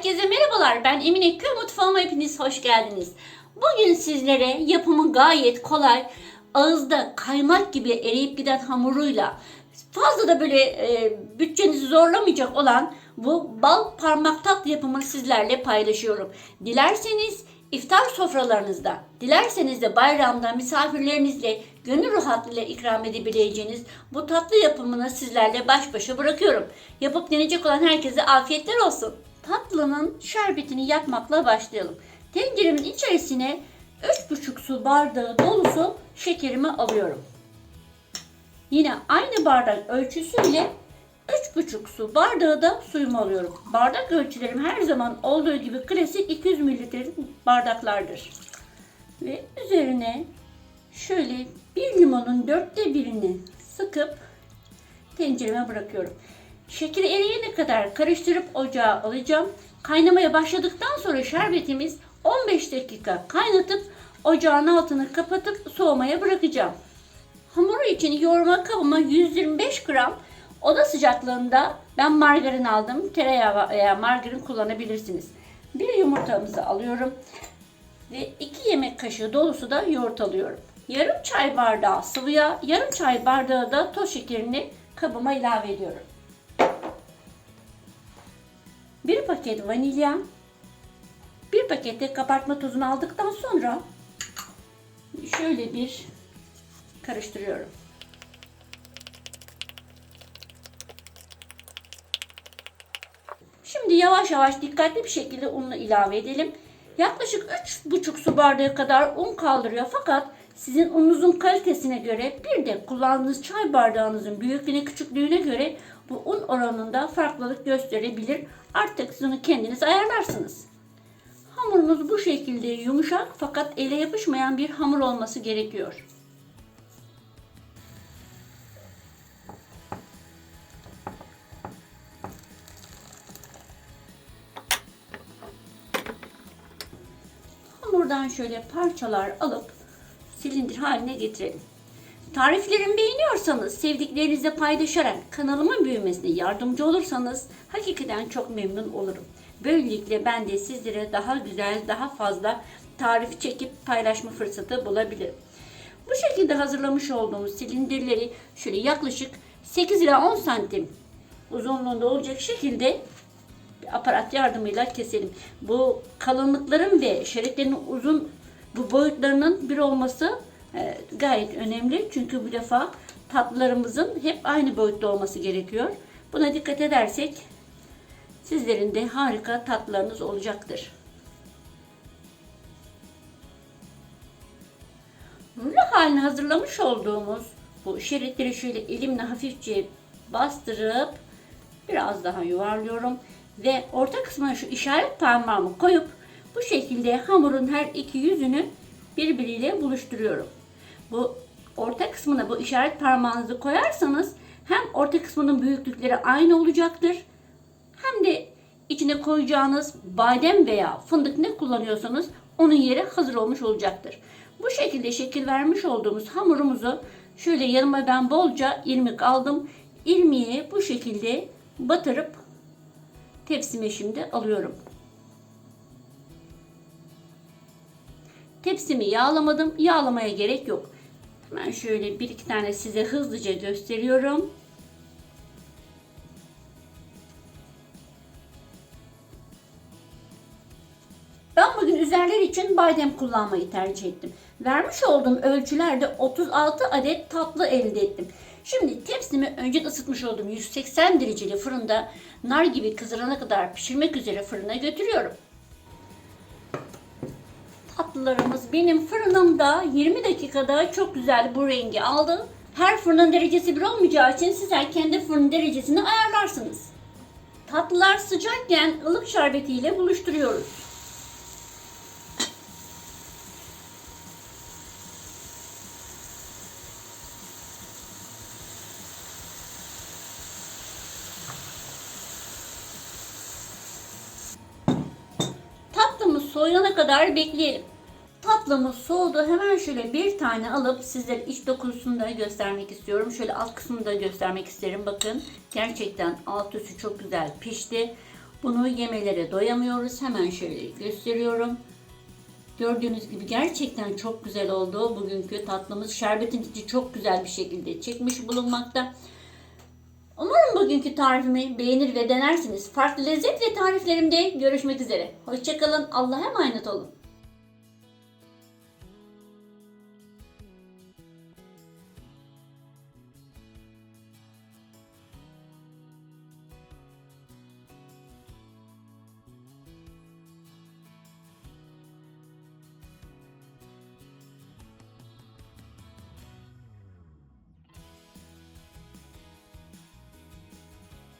Herkese merhabalar. Ben Emine Köy Mutfağıma hepiniz hoş geldiniz. Bugün sizlere yapımı gayet kolay, ağızda kaymak gibi eriyip giden hamuruyla fazla da böyle e, bütçenizi zorlamayacak olan bu bal parmak tatlı yapımını sizlerle paylaşıyorum. Dilerseniz iftar sofralarınızda, dilerseniz de bayramda misafirlerinizle gönül rahatlığıyla ikram edebileceğiniz bu tatlı yapımını sizlerle baş başa bırakıyorum. Yapıp deneyecek olan herkese afiyetler olsun. Tatlının şerbetini yapmakla başlayalım. Tenceremin içerisine 3,5 su bardağı dolusu şekerimi alıyorum. Yine aynı bardak ölçüsüyle 3,5 su bardağı da suyumu alıyorum. Bardak ölçülerim her zaman olduğu gibi klasik 200 mililitrelik bardaklardır. Ve üzerine şöyle bir limonun dörtte birini sıkıp tencereme bırakıyorum. Şekeri eriyene kadar karıştırıp ocağa alacağım. Kaynamaya başladıktan sonra şerbetimiz 15 dakika kaynatıp ocağın altını kapatıp soğumaya bırakacağım. Hamuru için yoğurma kabıma 125 gram oda sıcaklığında ben margarin aldım. Tereyağı veya margarin kullanabilirsiniz. Bir yumurtamızı alıyorum ve 2 yemek kaşığı dolusu da yoğurt alıyorum. Yarım çay bardağı sıvı yağ, yarım çay bardağı da toz şekerini kabıma ilave ediyorum. Bir paket vanilya, bir pakette kabartma tozunu aldıktan sonra şöyle bir karıştırıyorum. Şimdi yavaş yavaş dikkatli bir şekilde ununu ilave edelim. Yaklaşık 3,5 su bardağı kadar un kaldırıyor fakat sizin ununuzun kalitesine göre bir de kullandığınız çay bardağınızın büyüklüğüne küçüklüğüne göre bu un oranında farklılık gösterebilir. Artık onu kendiniz ayarlarsınız. Hamurunuz bu şekilde yumuşak fakat ele yapışmayan bir hamur olması gerekiyor. Hamurdan şöyle parçalar alıp silindir haline getirelim. Tariflerimi beğeniyorsanız, sevdiklerinizle paylaşarak kanalımın büyümesine yardımcı olursanız hakikaten çok memnun olurum. Böylelikle ben de sizlere daha güzel, daha fazla tarif çekip paylaşma fırsatı bulabilirim. Bu şekilde hazırlamış olduğumuz silindirleri şöyle yaklaşık 8 ila 10 santim uzunluğunda olacak şekilde aparat yardımıyla keselim. Bu kalınlıkların ve şeritlerin uzun bu boyutlarının bir olması e, gayet önemli. Çünkü bu defa tatlılarımızın hep aynı boyutta olması gerekiyor. Buna dikkat edersek sizlerin de harika tatlılarınız olacaktır. Rulo haline hazırlamış olduğumuz bu şeritleri şöyle elimle hafifçe bastırıp biraz daha yuvarlıyorum ve orta kısmına şu işaret parmağımı koyup bu şekilde hamurun her iki yüzünü birbiriyle buluşturuyorum. Bu orta kısmına bu işaret parmağınızı koyarsanız hem orta kısmının büyüklükleri aynı olacaktır hem de içine koyacağınız badem veya fındık ne kullanıyorsanız onun yeri hazır olmuş olacaktır. Bu şekilde şekil vermiş olduğumuz hamurumuzu şöyle yanıma ben bolca irmik aldım. İrmiği bu şekilde batırıp tepsime şimdi alıyorum. Tepsimi yağlamadım. Yağlamaya gerek yok. Hemen şöyle bir iki tane size hızlıca gösteriyorum. Ben bugün üzerler için badem kullanmayı tercih ettim. Vermiş olduğum ölçülerde 36 adet tatlı elde ettim. Şimdi tepsimi önce ısıtmış olduğum 180 dereceli fırında nar gibi kızarana kadar pişirmek üzere fırına götürüyorum. Tatlılarımız benim fırınımda 20 dakikada çok güzel bu rengi aldı. Her fırının derecesi bir olmayacağı için sizler kendi fırın derecesini ayarlarsınız. Tatlılar sıcakken ılık şerbetiyle buluşturuyoruz. Soğuyana kadar bekleyelim. Tatlımız soğudu. Hemen şöyle bir tane alıp sizlere iç dokusunu da göstermek istiyorum. Şöyle alt kısmını da göstermek isterim. Bakın gerçekten alt üstü çok güzel pişti. Bunu yemelere doyamıyoruz. Hemen şöyle gösteriyorum. Gördüğünüz gibi gerçekten çok güzel oldu. Bugünkü tatlımız şerbetin içi çok güzel bir şekilde çıkmış bulunmakta. Umarım bugünkü tarifimi beğenir ve denersiniz. Farklı lezzet ve tariflerimde görüşmek üzere. Hoşçakalın. Allah'a emanet olun.